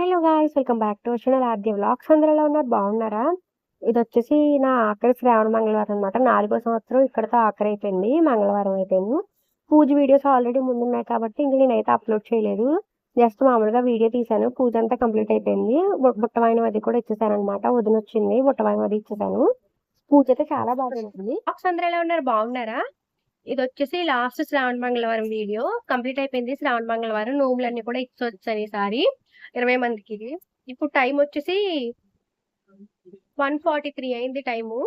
Hello guys welcome back to channel Aadya vlogs. అందరిలో ఉన్నారు? బాగున్నారా? ఇది వచ్చేసి నా ఆఖరి శ్రావణ మంగళవారం అనమాట నాలుగో సంవత్సరం ఇక్కడతో ఆఖరి అయిపోయింది మంగళవారం అయిపోయింది. పూజ వీడియోస్ ఆల్రెడీ ముందున్నాయి కాబట్టి ఇంక నేనైతే అప్లోడ్ చేయలేదు. జస్ట్ మామూలుగా వీడియో తీశాను. పూజ అంతా కంప్లీట్ అయిపోయింది. బు- బుట్టవాయినం అది కూడా ఇచ్చేసాను అనమాట వదిన వచ్చింది. బుట్టవాయినం అది ఇచ్చేసాను. పూజ అయితే చాలా బాగా ఉంటుంది బాక్స్ అందరూ ఎలా ఉన్నారు? బాగున్నారా? ఇది వచ్చేసి లాస్ట్ శ్రావణ మంగళవారం వీడియో. కంప్లీట్ అయిపోయింది. శ్రావణ మంగళవారం నోములన్నీ కూడా ఇచ్చొచ్చాను ఈసారి. ఇరవై మందికి ఇది. ఇప్పుడు టైం వచ్చేసి వన్ ఫార్టీ త్రీ అయింది టైము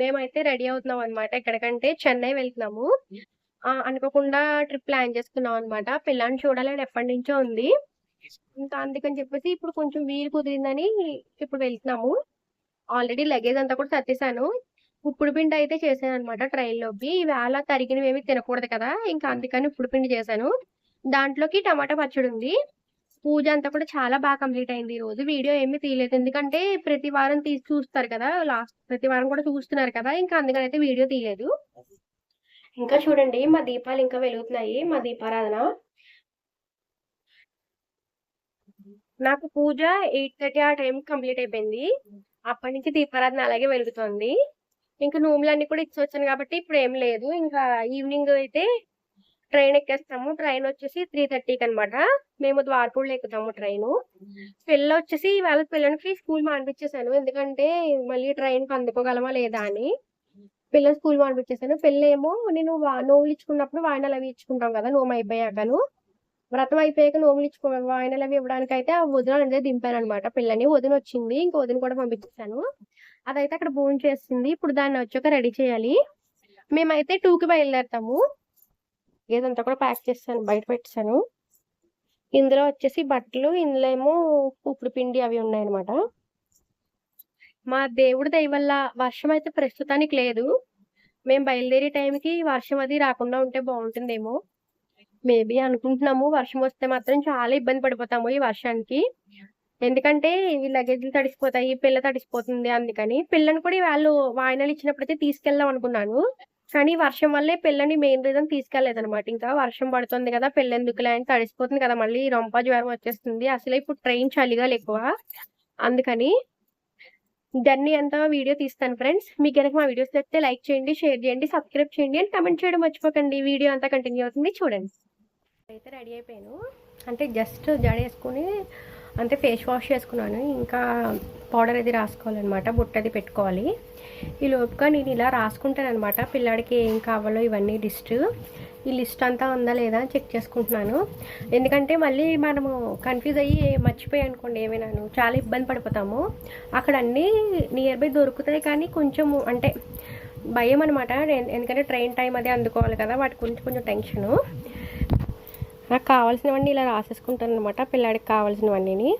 మేమైతే రెడీ అవుతున్నాం అనమాట ఎక్కడికంటే చెన్నై వెళ్తున్నాము. అనుకోకుండా ట్రిప్ ప్లాన్ చేసుకున్నాం అనమాట పిల్లని చూడాలని ఎప్పటి నుంచో ఉంది. ఇంకా అందుకని చెప్పేసి ఇప్పుడు కొంచెం వీలు కుదిరిందని ఇప్పుడు వెళ్తున్నాము. ఆల్రెడీ లగేజ్ అంతా కూడా సర్దేశాను. ఉప్పుడు పిండి అయితే చేశాను అనమాట ట్రైన్లోకి ఇవాళ తరిగినవి ఏమి తినకూడదు కదా. ఇంకా అందుకని ఉప్పుడు పిండి చేశాను. దాంట్లోకి టమాటా పచ్చడి ఉంది. పూజ అంతా కూడా చాలా బాగా కంప్లీట్ అయింది. ఈ రోజు వీడియో ఏమీ తీయలేదు. ఎందుకంటే ప్రతి వారం తీసి చూస్తారు కదా లాస్ట్ ప్రతి వారం కూడా చూస్తున్నారు కదా ఇంకా అందుకని అయితే వీడియో తీయలేదు. ఇంకా చూడండి మా దీపాలు ఇంకా వెలుగుతున్నాయి. మా దీపారాధన. నాకు పూజ ఎయిట్ థర్టీ ఆ టైం కంప్లీట్ అయిపోయింది. అప్పటి నుంచి దీపారాధన అలాగే వెలుగుతుంది. ఇంకా నూములన్నీ కూడా ఇచ్చి వచ్చాను కాబట్టి ఇప్పుడు ఏం లేదు. ఇంకా ఈవినింగ్ అయితే ట్రైన్ ఎక్కేస్తాము. ట్రైన్ వచ్చేసి త్రీ థర్టీకి అనమాట మేము ద్వారపూడిలో ఎక్కుతాము ట్రైన్. పిల్ల వచ్చేసి వాళ్ళ పిల్లలకి స్కూల్ మానిపించేసాను ఎందుకంటే మళ్ళీ ట్రైన్కి అందుకోగలమా లేదా అని పిల్ల స్కూల్ మానిపించేసాను పిల్లేమో నేను వా- నోములు ఇచ్చుకున్నప్పుడు వాయినాలు అవి ఇచ్చుకుంటాం కదా నోము అయిపోయాకను. వ్రతం అయిపోయాక నోములు ఇచ్చుకో వాయినాలు అవి ఇవ్వడానికి అయితే ఆ వదిన అనేది దింపాను అనమాట పిల్లని వదిన వచ్చింది ఇంకా వదిన కూడా పంపించేసాను అదైతే అక్కడ భోజనం చేస్తుంది ఇప్పుడు దాన్ని వచ్చాక రెడీ చేయాలి. మేమైతే టూకి బయలుదేరుతాము. ఏదంతా కూడా ప్యాక్ చేస్తాను బయట పెట్టాను. ఇందులో వచ్చేసి బట్టలు ఇందులో ఏమో ఉప్పుడు పిండి అవి ఉన్నాయన్నమాట. మా దేవుడి దయ వల్ల వర్షం అయితే ప్రస్తుతానికి లేదు. మేము బయలుదేరే టైంకి వర్షం అది రాకుండా ఉంటే బాగుంటుందేమో. మేబీ అనుకుంటున్నాము వర్షం వస్తే మాత్రం చాలా ఇబ్బంది పడిపోతాము ఈ వర్షానికి. ఎందుకంటే ఇవి లగేజ్లు తడిసిపోతాయి పిల్ల తడిసిపోతుంది అందుకని. పిల్లని కూడా వాళ్ళు వాయినాలు ఇచ్చినప్పుడైతే తీసుకెళ్దాం అనుకున్నాను. కానీ వర్షం వల్లే పిల్లని మెయిన్ రీజన్ తీసుకెళ్ళేదనమాట ఇంకా వర్షం పడుతుంది కదా పిల్ల ఎందుకులే అని తడిసిపోతుంది కదా మళ్ళీ రొంప జ్వరం వచ్చేస్తుంది. అసలు ఇప్పుడు ట్రైన్ చలిగాలి ఎక్కువ. అందుకని జర్నీ అంతా వీడియో తీస్తాను ఫ్రెండ్స్ మీకు కనుక మా వీడియోస్ నచ్చితే లైక్ చేయండి షేర్ చేయండి సబ్స్క్రైబ్ చేయండి అండ్ కమెంట్ చేయడం మర్చిపోకండి. వీడియో అంతా కంటిన్యూ అవుతుంది చూడండి. అయితే రెడీ అయిపోయాను. అంటే జస్ట్ జడ వేసుకుని అంటే ఫేస్ వాష్ చేసుకున్నాను. ఇంకా పౌడర్ అది రాసుకోవాలన్నమాట బుట్ట అది పెట్టుకోవాలి. ఈ లోపుగా నేను ఇలా రాసుకుంటాను అనమాట పిల్లాడికి ఏం కావాలో ఇవన్నీ లిస్ట్. ఈ లిస్ట్ అంతా ఉందా లేదా అని చెక్ చేసుకుంటున్నాను. ఎందుకంటే మళ్ళీ మనము కన్ఫ్యూజ్ అయ్యి మర్చిపోయి అనుకోండి ఏమైనాను. చాలా ఇబ్బంది పడిపోతాము. అక్కడ అన్నీ నియర్ బై దొరుకుతాయి కానీ కొంచెం అంటే భయం అనమాట ఎందుకంటే ట్రైన్ టైం అదే అందుకోవాలి కదా. వాటి గురించి కొంచెం టెన్షను నాకు కావాల్సినవన్నీ ఇలా రాసేసుకుంటాను అనమాట పిల్లాడికి కావాల్సినవన్నీ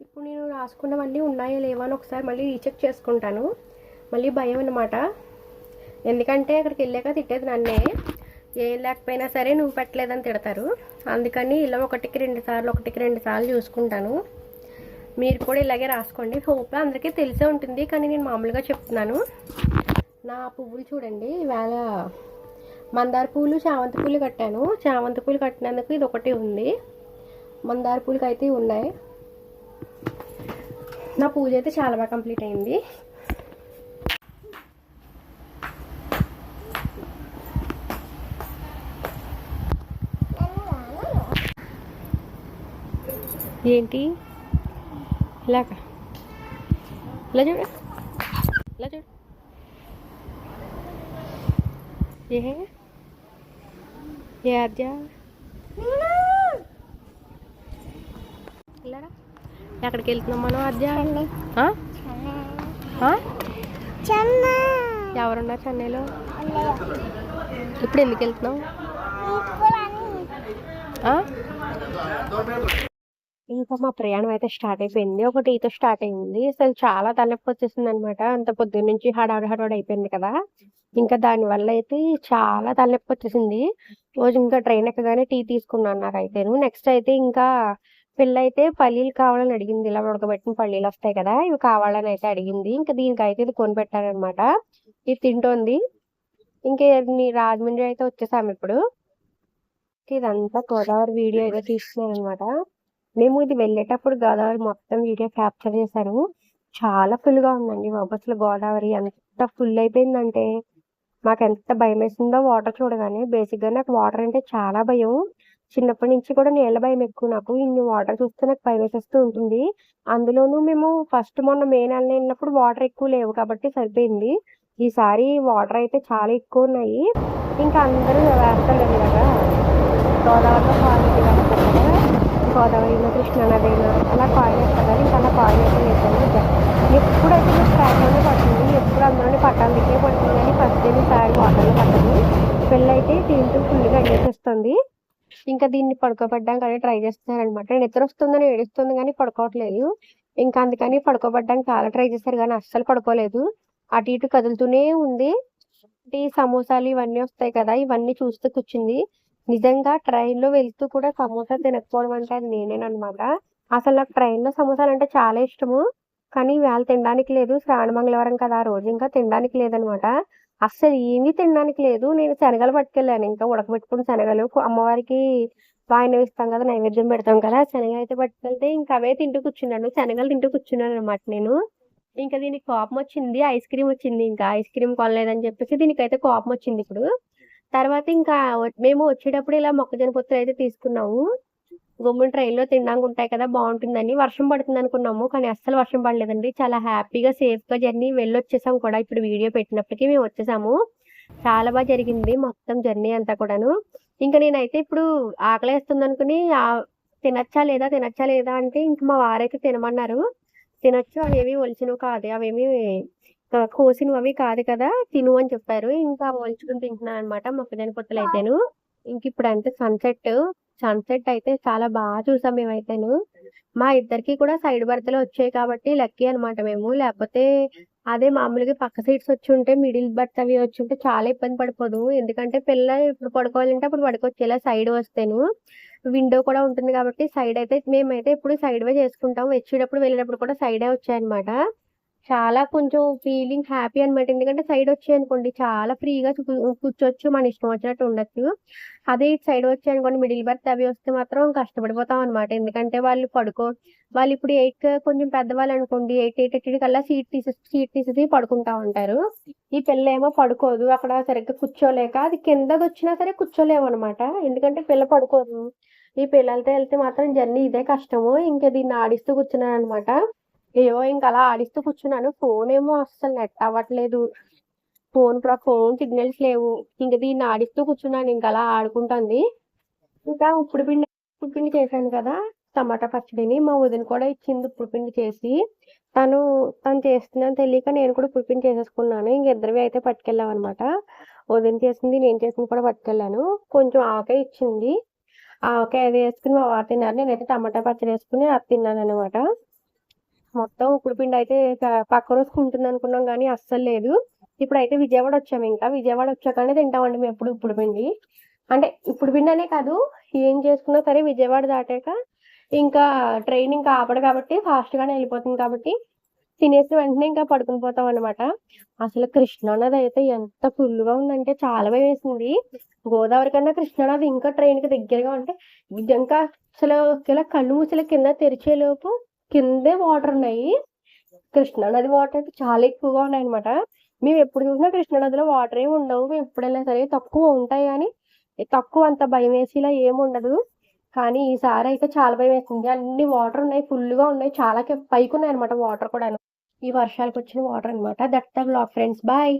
ఇప్పుడు నేను రాసుకున్నవన్నీ ఉన్నాయో లేవో అని ఒకసారి మళ్ళీ రీచెక్ చేసుకుంటాను. మళ్ళీ భయం అనమాట ఎందుకంటే అక్కడికి వెళ్ళాక తిట్టేది నన్నే. ఏం లేకపోయినా సరే నువ్వు పెట్టలేదని తిడతారు. అందుకని ఇలా ఒకటికి రెండు సార్లు ఒకటికి రెండు సార్లు చూసుకుంటాను. మీరు కూడా ఇలాగే రాసుకోండి. హోప్ అందరికీ తెలిసే ఉంటుంది కానీ నేను మామూలుగా చెప్తున్నాను. నా పువ్వులు చూడండి. ఇవాళ మందార పూలు చామంతి పూలు కట్టాను. చామంతి పూలు కట్టినందుకు ఇది ఒకటి ఉంది. మందార పూలకి అయితే ఉన్నాయి. నా పూజ అయితే చాలా బాగా కంప్లీట్ అయింది. ఏంటి? ఇలాగా ఇలా చూడు. ఇలా చూడు. ఏ? ఏ అద్య ఇలారా? ఎక్కడికి వెళ్తున్నాం మనం? ఆ? ఎవరున్నారు చెన్నైలో? ఇప్పుడు ఎందుకు వెళ్తున్నాం? ఇంకా మా ప్రయాణం అయితే స్టార్ట్ అయిపోయింది. ఒక టీతో స్టార్ట్ అయింది. అసలు చాలా తలనొప్పి వచ్చేసింది అనమాట అంత పొద్దున్న నుంచి హడావిడి హడావిడి అయిపోయింది కదా. ఇంకా దాని వల్ల అయితే చాలా తలనొప్పి వచ్చేసింది. రోజు ఇంకా ట్రైన్ ఎక్కగానే టీ తీసుకున్నాను నాకైతే నెక్స్ట్ అయితే ఇంకా పిల్ల అయితే పల్లీలు కావాలని అడిగింది. ఇలా ఉడకబెట్టిన పల్లీలు వస్తాయి కదా ఇవి కావాలని అయితే అడిగింది. ఇంకా దీనికైతే ఇది కొనిపెట్టారనమాట ఇది తింటోంది. ఇంకా రాజమండ్రి అయితే వచ్చేసాము ఇప్పుడు. ఇదంతా గోదావరి వీడియో అయితే తీస్తున్నాను అనమాట మేము ఇది వెళ్ళేటప్పుడు గోదావరి మొత్తం వీడియో క్యాప్చర్ చేశాను. చాలా ఫుల్గా ఉందండి బాబు. అసలు గోదావరి ఎంత ఫుల్ అయిపోయిందంటే మాకు ఎంత భయం వేసిందో వాటర్ చూడగానే. బేసిక్గా నాకు వాటర్ అంటే చాలా భయం. చిన్నప్పటి నుంచి కూడా నీళ్ళ భయం ఎక్కువ నాకు. ఇన్ని వాటర్ చూస్తే నాకు భయం వేసేస్తూ ఉంటుంది. అందులోనూ మేము ఫస్ట్ మొన్న మే నెల వెళ్ళినప్పుడు వాటర్ ఎక్కువ లేవు కాబట్టి సరిపోయింది. ఈసారి వాటర్ అయితే చాలా ఎక్కువ ఉన్నాయి. ఇంకా అందరూ వేస్తారు ఇలాగా గోదావరిలో పాలు ఇలాగా గోదావరి కృష్ణా అయినా అలా కాయిన్ వేస్తారు. కదా ఇంకా అలా కాయిన్ అయితే వేసాను ఎప్పుడైతే మీకు ట్రాక్లోనే పడుతుంది ఎప్పుడు అందులోనే పట్టాలి దిక్కే పడుతుంది కానీ ఫస్ట్ టైం ఈసారి వాటర్లో పడుతుంది పిల్ల అయితే దీంతో ఫుల్గా అడిగేసేస్తుంది ఇంకా దీన్ని పడుకోబెట్టడానికి ట్రై చేస్తున్నారు అనమాట నిద్ర వస్తుందని ఏడుస్తుంది కానీ పడుకోవట్లేదు. ఇంకా అందుకని పడుకోబెట్టడానికి చాలా ట్రై చేశారు కానీ అస్సలు పడుకోలేదు. అటు ఇటు కదులుతూనే ఉంది. ఈ సమోసాలు ఇవన్నీ వస్తాయి కదా ఇవన్నీ చూస్తూ కూర్చుంది. నిజంగా ట్రైన్లో వెళ్తూ కూడా సమోసా తినకపోవడం అంటే అది నేనేనమాట అసలు నాకు ట్రైన్లో సమోసాలు అంటే చాలా ఇష్టము. కానీ వేళ తినడానికి లేదు. శ్రావణ మంగళవారం కదా ఆ రోజు ఇంకా తినడానికి లేదనమాట. అస్సలు ఏమీ తినడానికి లేదు. నేను శనగలు పట్టుకెళ్ళాను. ఇంకా ఉడకబెట్టుకున్న శనగలు అమ్మవారికి వాయిన ఇస్తాం కదా నైవేద్యం పెడతాం కదా శనగ అయితే పట్టుకెళ్తే ఇంకా అవే తింటూ కూర్చున్నాను. శనగలు తింటూ కూర్చున్నాను అనమాట నేను. ఇంకా దీనికి కోపం వచ్చింది ఐస్ క్రీమ్ వచ్చింది ఇంకా. ఐస్ క్రీమ్ కొనలేదని చెప్పేసి దీనికైతే కోపం వచ్చింది ఇప్పుడు. తర్వాత ఇంకా మేము వచ్చేటప్పుడు ఇలా మొక్కజొన్న పొత్తులు అయితే తీసుకున్నాము. గుమ్మడి ట్రైన్లో తినడానికి ఉంటాయి కదా బాగుంటుందని. వర్షం పడుతుంది అనుకున్నాము కానీ అస్సలు వర్షం పడలేదండి. చాలా హ్యాపీగా సేఫ్గా జర్నీ వెళ్ళొచ్చేసాం కూడా. ఇప్పుడు వీడియో పెట్టినప్పటికీ మేము వచ్చేసాము. చాలా బాగా జరిగింది మొత్తం జర్నీ అంతా కూడాను. ఇంకా నేనైతే ఇప్పుడు ఆకలేస్తుంది అనుకుని తినచ్చా లేదా తినచ్చా లేదా అంటే ఇంక మా వారైతే తినమన్నారు. తినొచ్చు అవేమి ఒలిచినవి కాదు. అవేమి కోసినవి అవి కాదు కదా తిను అని చెప్పారు. ఇంకా ఒలుచుకుని తింటున్నాను అనమాట మొక్కజొన్న పొత్తులు అయితేను ఇంక ఇప్పుడు అంటే సన్సెట్ సన్సెట్ అయితే చాలా బాగా చూసాం మేమైతేను. మా ఇద్దరికి కూడా సైడ్ బర్త్లు వచ్చాయి కాబట్టి లక్కీ అన్నమాట మేము. లేకపోతే అదే మామూలుగా పక్క సీట్స్ వచ్చి ఉంటే మిడిల్ బర్త్ అవి వచ్చి ఉంటే చాలా ఇబ్బంది పడిపోదు. ఎందుకంటే పిల్ల ఇప్పుడు పడుకోవాలంటే అప్పుడు పడుకోవచ్చు. ఇలా సైడ్ వస్తేను విండో కూడా ఉంటుంది కాబట్టి సైడ్ అయితే మేమైతే ఇప్పుడు సైడ్ వే చేసుకుంటాం. వచ్చేటప్పుడు వెళ్ళేటప్పుడు కూడా సైడే వచ్చాయన్నమాట. చాలా కొంచెం ఫీలింగ్ హ్యాపీ అనమాట ఎందుకంటే సైడ్ వచ్చాయి అనుకోండి చాలా ఫ్రీగా కూర్చోవచ్చు. మన ఇష్టం వచ్చినట్టు ఉండొచ్చు. అదే ఇటు సైడ్ వచ్చాయి అనుకోండి మిడిల్ బర్త్ అవి వస్తే మాత్రం కష్టపడిపోతాం అనమాట ఎందుకంటే వాళ్ళు పడుకో వాళ్ళు ఇప్పుడు ఎయిట్ కొంచెం పెద్దవాళ్ళు అనుకోండి ఎయిట్ ఎయిట్ ఎయిట్ కల్లా సీట్ తీసి సీట్ తీసేసి పడుకుంటా ఉంటారు. ఈ పిల్ల ఏమో పడుకోదు. అక్కడ సరిగ్గా కూర్చోలేక అది కిందది వచ్చినా సరే కూర్చోలేము అనమాట ఎందుకంటే పిల్ల పడుకోదు. ఈ పిల్లలతో వెళ్తే మాత్రం జర్నీ ఇదే కష్టము. ఇంకా దీన్ని ఆడిస్తూ కూర్చున్నాను అనమాట ఏవో ఇంకా అలా ఆడిస్తూ కూర్చున్నాను. ఫోన్ ఏమో అస్సలు నెట్ అవ్వట్లేదు. ఫోన్ ఫోన్ సిగ్నల్స్ లేవు. ఇంకా దీన్ని ఆడిస్తూ కూర్చున్నాను. ఇంకా అలా ఆడుకుంటుంది. ఇంకా ఉప్పుడు పిండి ఉప్పుడు పిండి చేశాను కదా టమాటా పచ్చడిని. మా వదిన కూడా ఇచ్చింది ఉప్పుడు పిండి చేసి. తను తను చేస్తుందని తెలియక నేను కూడా ఉప్పుడు పిండి చేసేసుకున్నాను. ఇంక ఇద్దరివి అయితే పట్టుకెళ్ళాం అనమాట వదిన చేసింది నేను చేసింది కూడా పట్టుకెళ్ళాను. కొంచెం ఆవకాయ ఇచ్చింది. ఆవకాయ అది వేసుకుని మా వారు తిన్నారు. నేనైతే టమాటా పచ్చడి వేసుకుని అది తిన్నాను అనమాట మొత్తం ఉప్పుడు పిండి అయితే పక్క రోజుకు ఉంటుంది అనుకున్నాం కానీ అస్సలు లేదు. ఇప్పుడైతే విజయవాడ వచ్చాము ఇంకా. విజయవాడ వచ్చాకనే తింటామండి మేము ఎప్పుడు ఉప్పుడు పిండి అంటే ఇప్పుడు పిండి అనే కాదు ఏం చేసుకున్నా సరే విజయవాడ దాటాక ఇంకా ట్రైన్ ఇంకా ఆపడు కాబట్టి ఫాస్ట్ గానే వెళ్ళిపోతుంది కాబట్టి తినేసిన వెంటనే ఇంకా పడుకుని పోతాం అనమాట అసలు కృష్ణానది అయితే ఎంత ఫుల్గా ఉందంటే చాలా భయం వేసింది. గోదావరి కన్నా కృష్ణానది ఇంకా ట్రైన్కి దగ్గరగా ఉంటే ఇంకా అసలు ఇలా కళ్ళు మూసల కింద తెరిచే లోపు కిందే వాటర్ ఉన్నాయి. కృష్ణానది వాటర్ అయితే చాలా ఎక్కువగా ఉన్నాయి అనమాట మేము ఎప్పుడు చూసినా కృష్ణానదిలో వాటర్ ఏమి ఉండవు. మేము ఎప్పుడైనా సరే తక్కువ ఉంటాయి కానీ తక్కువ అంత భయం వేసేలా ఏమి ఉండదు. కానీ ఈసారి అయితే చాలా భయం వేసింది. అన్ని వాటర్ ఉన్నాయి ఫుల్గా గా ఉన్నాయి. చాలా పైకి ఉన్నాయి అనమాట వాటర్ కూడా ఈ వర్షాలకు వచ్చిన వాటర్ అన్నమాట. That the vlog friends bye